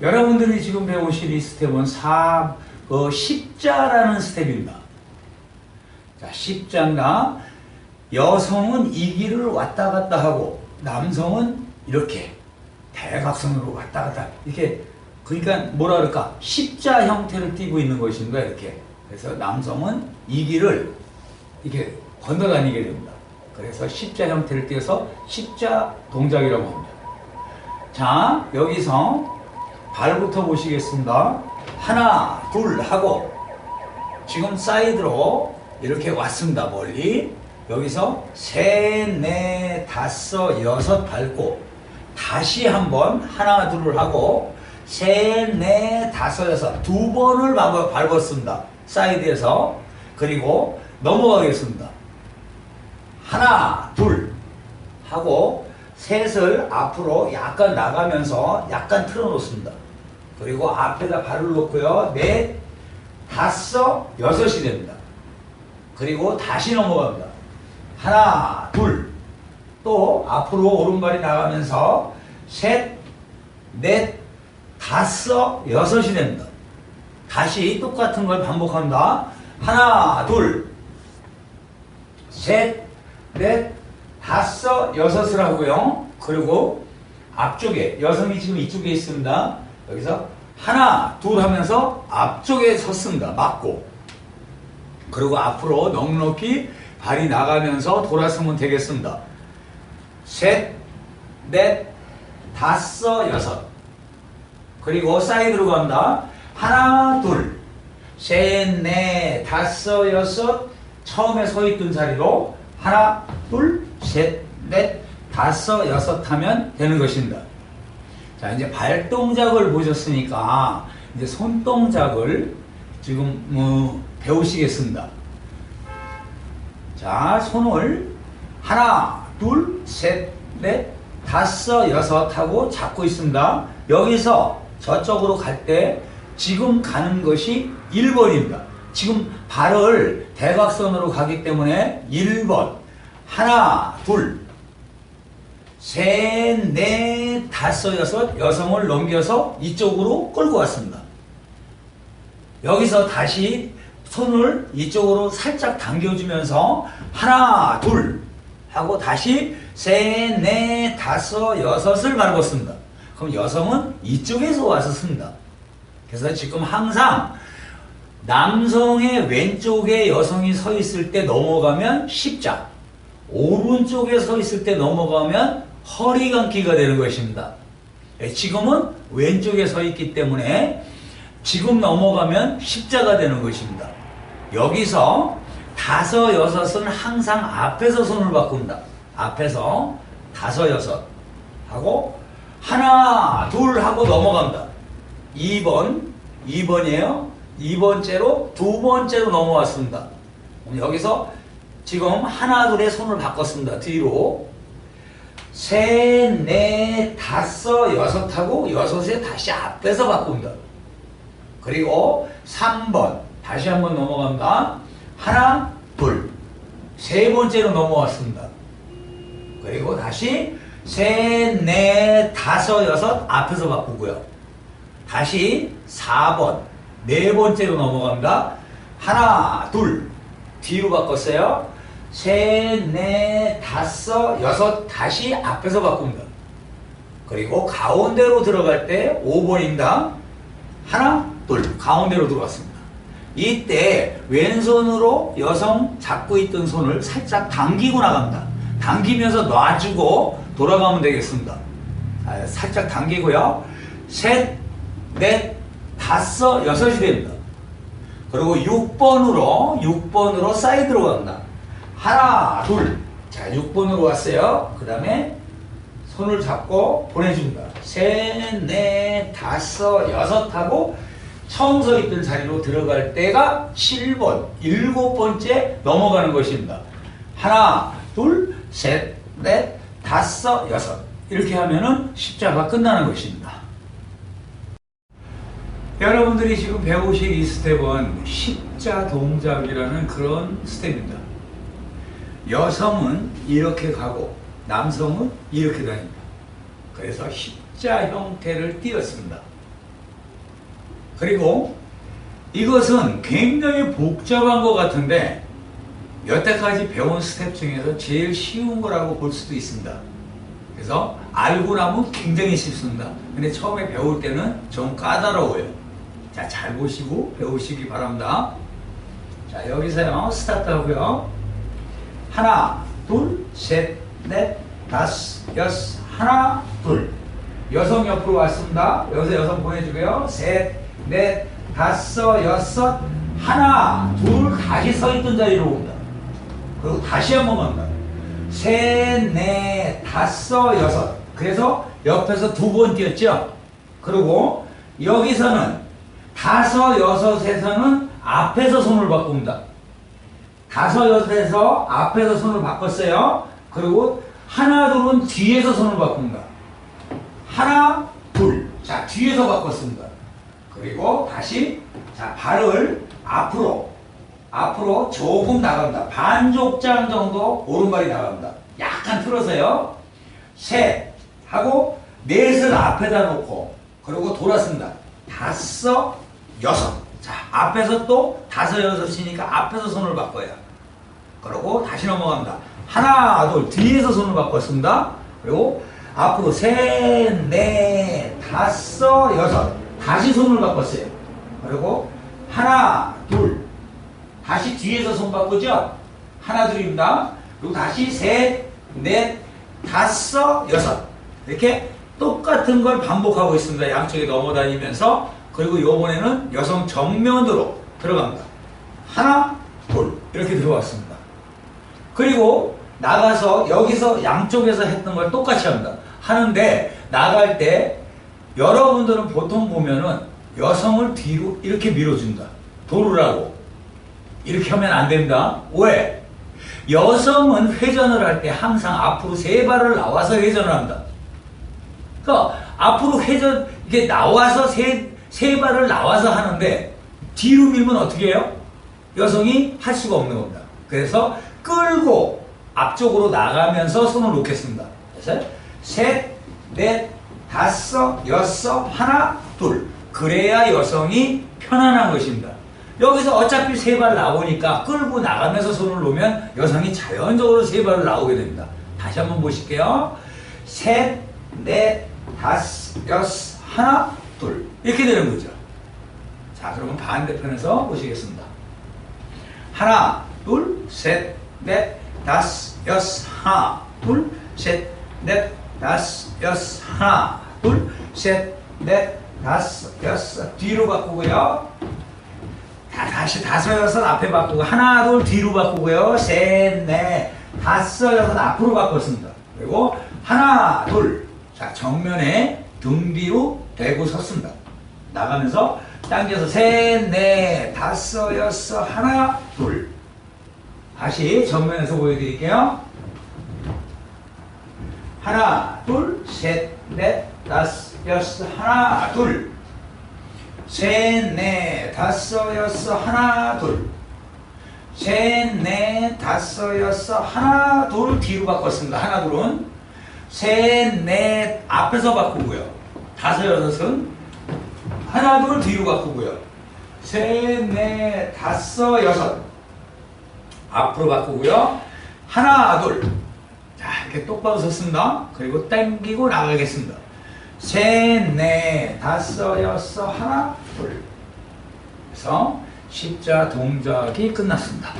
여러분들이 지금 배우실 이 스텝은 4, 어, 십자라는 스텝입니다. 자, 십자가? 여성은 이 길을 왔다 갔다 하고 남성은 이렇게 대각선으로 왔다 갔다. 이렇게 그러니까 뭐라 그럴까? 십자 형태를 띠고 있는 것입니다 이렇게. 그래서 남성은 이 길을 이렇게 건너 다니게 됩니다. 그래서 십자 형태를 띄어서 십자 동작이라고 합니다. 자 여기서 발부터 보시겠습니다 하나 둘 하고 지금 사이드로 이렇게 왔습니다 멀리 여기서 셋, 넷, 다섯, 여섯 밟고 다시 한번 하나 둘을 하고 셋, 넷, 다섯, 여섯 두 번을 밟- 밟았습니다. 사이드에서 그리고 넘어가겠습니다. 하나, 둘 하고 셋을 앞으로 약간 나가면서 약간 틀어놓습니다. 그리고 앞에다 발을 놓고요. 넷, 다섯, 여섯이 됩니다. 그리고 다시 넘어갑니다. 하나, 둘. 또 앞으로 오른발이 나가면서 셋, 넷, 다섯, 여섯이 됩니다. 다시 똑같은 걸 반복합니다. 하나, 둘, 셋, 넷, 다섯, 여섯을 하고요. 그리고 앞쪽에 여성이 지금 이쪽에 있습니다. 여기서 하나, 둘 하면서 앞쪽에 섰습니다. 맞고. 그리고 앞으로 넉넉히 발이 나가면서 돌아서면 되겠습니다. 셋, 넷, 다섯, 여섯. 그리고 사이드로 간다. 하나, 둘, 셋, 넷, 다섯, 여섯. 처음에 서 있던 자리로 하나, 둘, 셋, 넷, 다섯, 여섯 하면 되는 것입니다. 자, 이제 발 동작을 보셨으니까 이제 손 동작을 지금 뭐 배우시겠습니다. 자, 손을 하나, 둘, 셋, 넷, 다섯, 여섯 하고 잡고 있습니다. 여기서 저쪽으로 갈 때 지금 가는 것이 1번입니다. 지금 발을 대각선으로 가기 때문에 1번. 하나, 둘, 셋, 넷, 다섯, 여섯, 여성을 넘겨서 이쪽으로 끌고 왔습니다. 여기서 다시 손을 이쪽으로 살짝 당겨주면서 하나, 둘 하고 다시 셋, 넷, 다섯, 여섯을 밟았습니다. 그럼 여성은 이쪽에서 와서 씁니다. 그래서 지금 항상 남성의 왼쪽에 여성이 서 있을 때 넘어가면 십자, 오른쪽에 서 있을 때 넘어가면 허리 감기가 되는 것입니다. 예, 지금은 왼쪽에 서 있기 때문에 지금 넘어가면 십자가 되는 것입니다. 여기서 다섯, 여섯은 항상 앞에서 손을 바꾼다. 앞에서 다섯, 여섯 하고 하나, 둘 하고 넘어간다. 2번, 2번이에요. 2번째로 두 번째로 넘어왔습니다. 여기서 지금 하나, 둘의 손을 바꿨습니다. 뒤로. 셋, 넷, 다섯, 여섯 하고 여섯에 다시 앞에서 바꾼다. 그리고 3번 다시 한번 넘어간다. 하나, 둘. 세 번째로 넘어왔습니다. 그리고 다시 셋, 넷, 다섯, 여섯 앞에서 바꾸고요. 다시 4번 네 번째로 넘어갑니다. 하나, 둘. 뒤로 바꿨어요. 셋, 넷, 다섯, 여섯 다시 앞에서 바꿉니다. 그리고 가운데로 들어갈 때 5번입니다. 하나, 둘. 가운데로 들어왔습니다. 이때 왼손으로 여성 잡고 있던 손을 살짝 당기고 나갑니다. 당기면서 놔주고 돌아가면 되겠습니다. 아, 살짝 당기고요. 셋, 넷, 다섯, 여섯이 됩니다. 그리고 6번으로, 6번으로 사이드로 간다. 하나, 둘. 자, 6번으로 왔어요. 그 다음에 손을 잡고 보내줍니다. 셋, 넷, 다섯, 여섯 하고 처음 서 있던 자리로 들어갈 때가 7번, 일곱 번째 넘어가는 것입니다. 하나, 둘, 셋, 넷, 다섯, 여섯. 이렇게 하면은 십자가 끝나는 것입니다. 여러분들이 지금 배우실 이 스텝은 십자 동작이라는 그런 스텝입니다. 여성은 이렇게 가고 남성은 이렇게 다닙니다. 그래서 십자 형태를 띄었습니다. 그리고 이것은 굉장히 복잡한 것 같은데 여태까지 배운 스텝 중에서 제일 쉬운 거라고 볼 수도 있습니다. 그래서 알고 나면 굉장히 쉽습니다. 근데 처음에 배울 때는 좀 까다로워요. 자, 잘 보시고 배우시기 바랍니다. 자, 여기서요, 스타트 하고요. 하나, 둘, 셋, 넷, 다섯, 여섯, 하나, 둘. 여성 옆으로 왔습니다. 여기서 여성 보내주고요. 셋, 넷, 다섯, 여섯, 하나, 둘, 다시 서 있던 자리로 옵니다. 그리고 다시 한번 갑니다. 셋, 넷, 다섯, 여섯. 그래서 옆에서 두 번 뛰었죠? 그리고 여기서는 다섯, 여섯에서는 앞에서 손을 바꿉니다. 다섯, 여섯에서 앞에서 손을 바꿨어요. 그리고 하나, 둘은 뒤에서 손을 바꿉니다. 하나, 둘. 자, 뒤에서 바꿨습니다. 그리고 다시, 자, 발을 앞으로, 앞으로 조금 나갑니다. 반족장 정도 오른발이 나갑니다. 약간 틀어서요. 셋, 하고, 넷을 앞에다 놓고, 그리고 돌았습니다. 다섯, 여섯. 자, 앞에서 또 다섯, 여섯이니까 앞에서 손을 바꿔요. 그리고 다시 넘어갑니다. 하나, 둘, 뒤에서 손을 바꿨습니다. 그리고 앞으로 셋, 넷, 다섯, 여섯. 다시 손을 바꿨어요. 그리고 하나, 둘. 다시 뒤에서 손 바꾸죠? 하나, 둘입니다. 그리고 다시 셋, 넷, 다섯, 여섯. 이렇게 똑같은 걸 반복하고 있습니다. 양쪽에 넘어다니면서. 그리고 요번에는 여성 정면으로 들어갑니다. 하나, 둘. 이렇게 들어왔습니다. 그리고 나가서 여기서 양쪽에서 했던 걸 똑같이 합니다. 하는데 나갈 때 여러분들은 보통 보면은 여성을 뒤로 이렇게 밀어준다. 도르라고. 이렇게 하면 안 된다. 왜? 여성은 회전을 할 때 항상 앞으로 세 발을 나와서 회전을 한다. 그러니까 앞으로 회전 이게 나와서 세, 세 발을 나와서 하는데 뒤로 밀면 어떻게 해요? 여성이 할 수가 없는 겁니다. 그래서 끌고 앞쪽으로 나가면서 손을 놓겠습니다. 그래서 셋, 넷, 다섯, 여섯, 하나, 둘. 그래야 여성이 편안한 것입니다. 여기서 어차피 세 발 나오니까 끌고 나가면서 손을 놓으면 여성이 자연적으로 세 발을 나오게 됩니다. 다시 한번 보실게요. 셋, 넷, 다섯, 여섯, 하나, 둘. 이렇게 되는 거죠. 자, 그러면 반대편에서 보시겠습니다. 하나, 둘, 셋, 넷, 다섯, 여섯, 하나, 둘, 셋, 넷, 다섯, 여섯, 하나, 둘, 셋, 넷, 다섯, 여섯. 뒤로 바꾸고요. 다, 다시 다섯, 여섯 앞에 바꾸고, 하나, 둘, 뒤로 바꾸고요. 셋, 넷, 다섯, 여섯 앞으로 바꿨습니다. 그리고 하나, 둘. 자, 정면에 등 뒤로 대고 섰습니다. 나가면서 당겨서 셋, 넷, 다섯, 여섯, 하나, 둘. 다시 정면에서 보여드릴게요. 하나, 둘, 셋, 넷, 다섯, 여섯, 하나, 둘. 셋, 넷, 다섯, 여섯, 하나, 둘. 셋, 넷, 다섯, 여섯, 하나, 둘. 뒤로 바꿨습니다. 하나, 둘은. 셋, 넷, 앞에서 바꾸고요. 다섯, 여섯은 하나, 둘 뒤로 바꾸고요. 셋, 넷, 다섯, 여섯. 앞으로 바꾸고요. 하나, 둘. 자, 이렇게 똑바로 섰습니다. 그리고 당기고 나가겠습니다. 셋, 넷, 다섯, 여섯, 하나, 둘. 그래서 십자 동작이 끝났습니다.